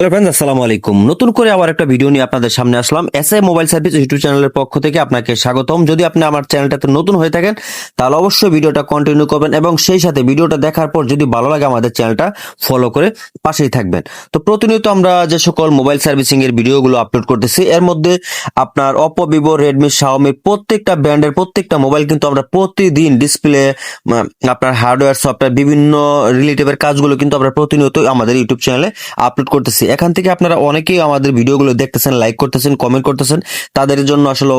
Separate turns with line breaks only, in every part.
Hello friends আসসালামু আলাইকুম। নতুন করে আবার একটা ভিডিও নিয়ে আপনাদের সামনে আসলাম। S A mobile service YouTube চ্যানেলের পক্ষ থেকে আপনাকে স্বাগতম। যদি আপনি আমার চ্যানেলটাতে নতুন হয়ে থাকেন, তাহলে অবশ্যই ভিডিওটা কন্টিনিউ করবেন এবং সেই সাথে ভিডিওটা দেখার পর যদি ভালো লাগে আমাদের চ্যানেলটা ফলো করে পাশেই থাকবেন। তো প্রতিনিয়ত আমরা যে সকল মোবাইল সার্ভিসিং এর ভিডিওগুলো আপলোড করতেছি, এর মধ্যে আপনার অপো ভিভো রেডমি শাওমি প্রত্যেকটা ব্র্যান্ডের প্রত্যেকটা মোবাইল কিন্তু আমরা প্রতিদিন ডিসপ্লে আপনার হার্ডওয়্যার সফটওয়্যার বিভিন্ন রিলেটিভের কাজগুলো কিন্তু আমরা প্রতিনিয়ত আমাদের ইউটিউব চ্যানেলে আপলোড করতেছি। এখান থেকে আপনারা অনেকেই আমাদের ভিডিওগুলো দেখতেছেন লাইক করতেছেন কমেন্ট করতেছেন। তাদের জন্য আসলে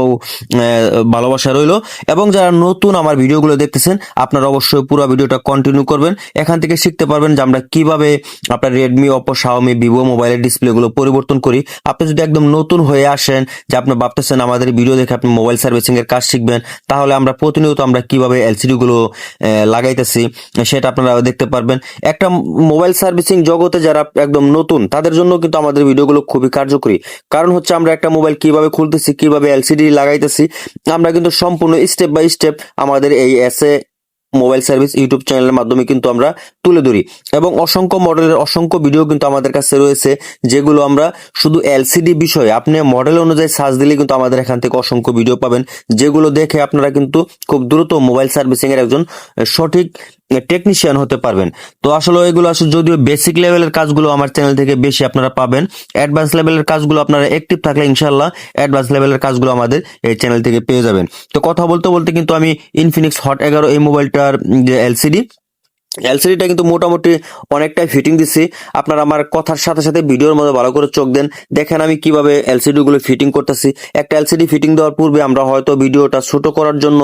ভালোবাসা রইল। এবং যারা নতুন আমার ভিডিওগুলো দেখতেছেন, আপনারা অবশ্যই পুরো ভিডিওটা কন্টিনিউ করবেন। এখান থেকে শিখতে পারবেন যে আমরা কীভাবে আপনার রেডমি অপো শাওমি ভিভো মোবাইলের ডিসপ্লেগুলো পরিবর্তন করি। আপনি যদি একদম নতুন হয়ে আসেন, যে আপনি ভাবতেছেন আমাদের ভিডিও দেখে আপনি মোবাইল সার্ভিসিংয়ের কাজ শিখবেন, তাহলে আমরা প্রতিনিয়ত আমরা কীভাবে এলসিডিগুলো লাগাইতেছি, সেটা আপনারা দেখতে পারবেন। একটা মোবাইল সার্ভিসিং জগতে যারা একদম নতুন, তাদের জন্য কিন্তু আমাদের ভিডিওগুলো খুবই কার্যকরী। কারণ হচ্ছে আমরা একটা মোবাইল কীভাবে খুলতেছি, কীভাবে এলসিডি লাগাইতেছি, আমরা কিন্তু সম্পূর্ণ স্টেপ বাই স্টেপ আমাদের এই এসে মোবাইল সার্ভিস ইউটিউব চ্যানেলের মাধ্যমে কিন্তু আমরা তুলে ধরি। এবং অসংখ্য মডেলের অসংখ্য ভিডিও কিন্তু আমাদের কাছে রয়েছে, যেগুলো আমরা শুধু এলসিডি বিষয়ে, আপনি মডেল অনুযায়ী সার্চ দিলে কিন্তু আমাদের এখান থেকে অসংখ্য ভিডিও পাবেন, যেগুলো দেখে আপনারা কিন্তু খুব দ্রুত মোবাইল সার্ভিসিং এর একজন সঠিক টেকনিশিয়ান হতে পারবেন। তো আসলে ওইগুলো আসলে যদিও বেসিক লেভেলের কাজগুলো আমার চ্যানেল থেকে বেশি আপনারা পাবেন অ্যাডভান্স লেভেলের কাজগুলো আপনারা অ্যাক্টিভ থাকলে ইনশাল্লাহ অ্যাডভান্স লেভেলের কাজগুলো আমাদের এই চ্যানেল থেকে পেয়ে যাবেন। তো কথা বলতে বলতে কিন্তু আমি ইনফিনিক্স হট এগারো এই মোবাইলটার যে এলসিডি এলসিডিটা কিন্তু মোটামুটি অনেকটাই ফিটিং দিছি। আপনারা আমার কথার সাথে সাথে ভিডিওর মধ্যে ভালো করে চোখ দেন। দেখেন আমি কীভাবে এলসিডি গুলো ফিটিং করতেছি। একটা এলসিডি ফিটিং দেওয়ার পূর্বে আমরা হয়তো ভিডিওটা ছোট করার জন্য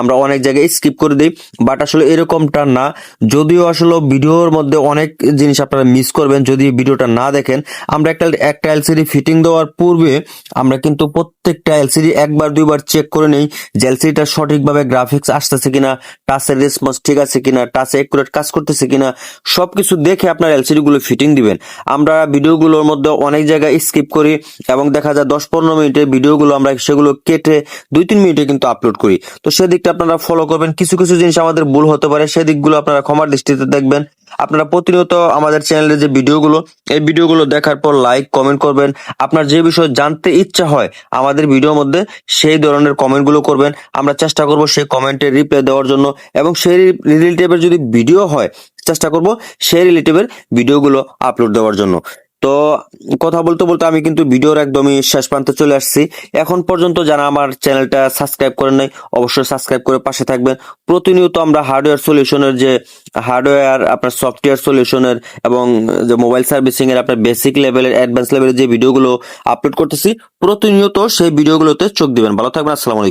আমরা অনেক জায়গায় স্কিপ করে দিই। বাট আসলে এরকমটা না। যদিও আসলে ভিডিওর মধ্যে অনেক জিনিস আপনারা মিস করবেন, যদি ভিডিওটা না দেখেন। আমরা একটা একটা এলসিডি ফিটিং দেওয়ার পূর্বে আমরা কিন্তু প্রত্যেকটা এলসিডি একবার, দুইবার চেক করে নেই যে এলসিডিটা সঠিকভাবে গ্রাফিক্স আসতেছে কিনা টাচের রেসপন্স ঠিক আছে কিনা টাচে একুরেট কাজ করতেছে কিনা, সবকিছু দেখে আপনার এলসিডি গুলো ফিটিং দিবেন। আমরা ভিডিওগুলোর মধ্যে অনেক জায়গায় স্কিপ করি এবং দেখা যায় দশ পনেরো মিনিটের ভিডিওগুলো আমরা সেগুলো কেটে দুই তিন মিনিটে কিন্তু আপলোড করি। তো সেদিকটা আপনারা ফলো করবেন। কিছু কিছু জিনিস আমাদের ভুল হতে পারে, সেদিকগুলো আপনারা ক্ষমার দৃষ্টিতে দেখবেন। আপনারা প্রতিনিয়ত আমাদের চ্যানেলের যে ভিডিওগুলো, এই ভিডিওগুলো দেখার পর লাইক কমেন্ট করবেন। আপনার যে বিষয়ে জানতে ইচ্ছা হয় আমাদের ভিডিওর মধ্যে, সেই ধরনের কমেন্টগুলো করবেন। আমরা চেষ্টা করব সেই কমেন্টের রিপ্লাই দেওয়ার জন্য এবং সেই রিলেটিভের যদি ভিডিও হয়, চেষ্টা করব সেই রিলেটিভের ভিডিওগুলো আপলোড দেওয়ার জন্য। তো কথা বলতে বলতে আমি কিন্তু ভিডিওর একদমই শেষ প্রান্তে চলে আসছি। এখন পর্যন্ত যারা আমার চ্যানেলটা সাবস্ক্রাইব করেন নাই, অবশ্যই সাবস্ক্রাইব করে পাশে থাকবেন। প্রতিনিয়ত আমরা হার্ডওয়্যার সলিউশনের যে হার্ডওয়্যার, আপনার সফটওয়্যার সলিউশনের এবং যে মোবাইল সার্ভিসিং এর আপনার বেসিক লেভেলের, অ্যাডভান্স লেভেলের যে ভিডিওগুলো আপলোড করতেছি, প্রতিনিয়ত সেই ভিডিওগুলোতে চোখ দিবেন। ভালো থাকবেন, আসসালামু